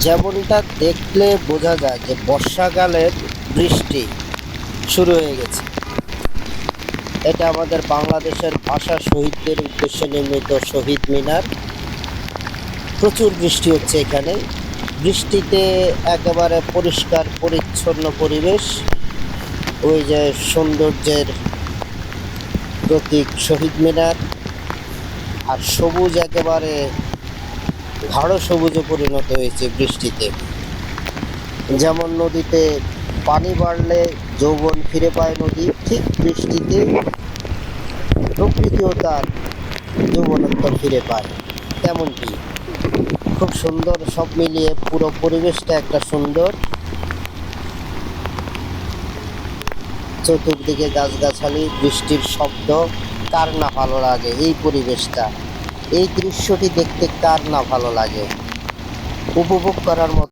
যেমনটা দেখলে বোঝা যায় যে বর্ষাকালের বৃষ্টি শুরু হয়ে গেছে। এটা আমাদের বাংলাদেশের ভাষা শহীদদের উদ্দেশ্যে নির্মিত শহীদ মিনার। প্রচুর বৃষ্টি হচ্ছে এখানে। বৃষ্টিতে একেবারে পরিষ্কার, পরিচ্ছন্ন পরিবেশ। ওই যে সৌন্দর্যের প্রতীক শহীদ মিনার। আর সবুজ একেবারে গাঢ় সবুজে পরিণত হয়েছে বৃষ্টিতে। যেমন নদীতে পানি বাড়লে যৌবন ফিরে পায় নদী, ঠিক বৃষ্টিতে প্রকৃতিও তার যৌবনোত্তর ফিরে পায়, তেমনটি। খুব সুন্দর সব মিলিয়ে পুরো পরিবেশটা একটা সুন্দর। চতুর্দিকে গাছগাছালি, বৃষ্টির শব্দ, কার না ভালো লাগে এই পরিবেশটা। এই দৃশ্যটি দেখতে কার না ভালো লাগে? উপভোগ করার মতো